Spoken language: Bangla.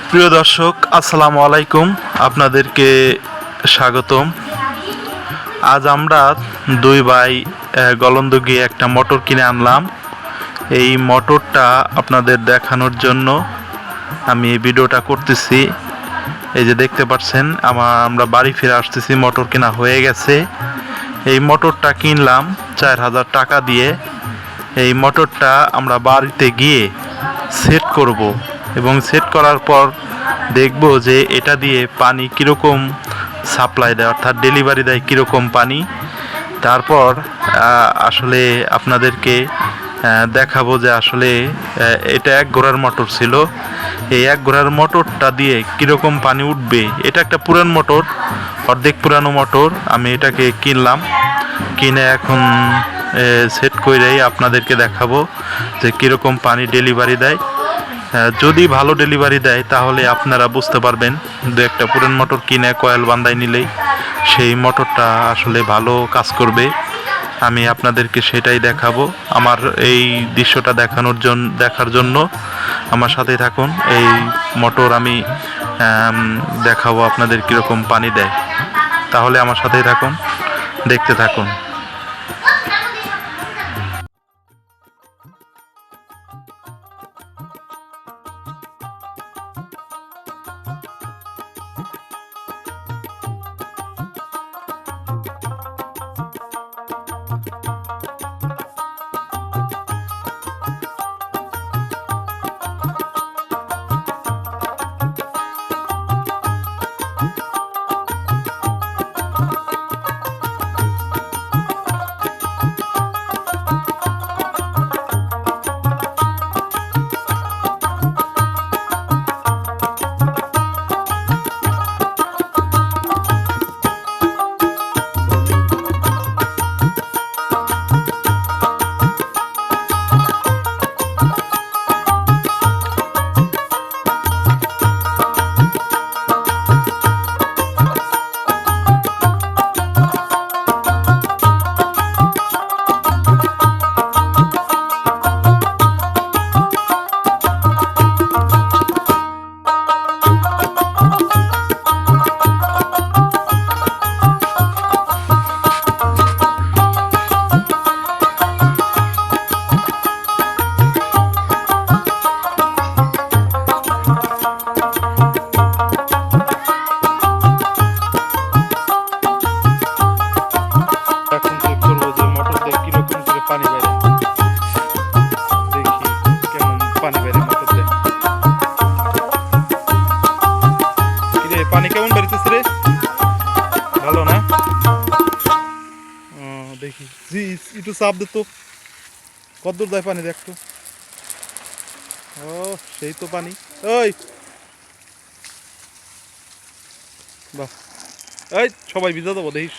প্রিয় দর্শক, আসসালামু আলাইকুম। আপনাদেরকে স্বাগতম। আজ আমরা দুই ভাই গলন্দ গিয়ে একটা মোটর কিনে আনলাম। এই মোটরটা আপনাদের দেখানোর জন্য আমি এই ভিডিওটা করতেছি। এই যে দেখতে পাচ্ছেন আমার আমরা বাড়ি ফিরে আসতেছি, মোটর কেনা হয়ে গেছে। এই মোটরটা কিনলাম চার হাজার টাকা দিয়ে। এই মোটরটা আমরা বাড়িতে গিয়ে সেট করব। এবং সেট করার পর দেখব যে এটা দিয়ে পানি কীরকম সাপ্লাই দেয়, অর্থাৎ ডেলিভারি দেয় কীরকম পানি। তারপর আসলে আপনাদেরকে দেখাবো যে আসলে এটা এক ঘোড়ার মোটর ছিল। এই এক ঘোড়ার মোটরটা দিয়ে কীরকম পানি উঠবে, এটা একটা পুরান মোটর অর্ধেক পুরানো মোটর আমি এটাকে কিনলাম। কিনে এখন সেট করেই আপনাদেরকে দেখাবো যে কীরকম পানি ডেলিভারি দেয়। যদি ভালো ডেলিভারি দেয়, তাহলে আপনারা বুঝতে পারবেন দু একটা পুরান মোটর কিনে কয়েল বান্দায় নিলেই সেই মোটরটা আসলে ভালো কাজ করবে। আমি আপনাদেরকে সেটাই দেখাবো। আমার এই দৃশ্যটা দেখানোর জন্য দেখার জন্য আমার সাথে থাকুন। এই মোটর আমি, দেখাবো আপনাদের কীরকম পানি দেয়। তাহলে আমার সাথেই থাকুন, দেখতে থাকুন। পানি কেমন বেরিতেছে রে? ভালো না? দেখি। জি, একটু চাপ দে তো। কত দূর যায় পানি দেখ তো। ও, সেই তো পানি। ওই বাহ। এই, সবাই ভিজা দেবো, দেখিস।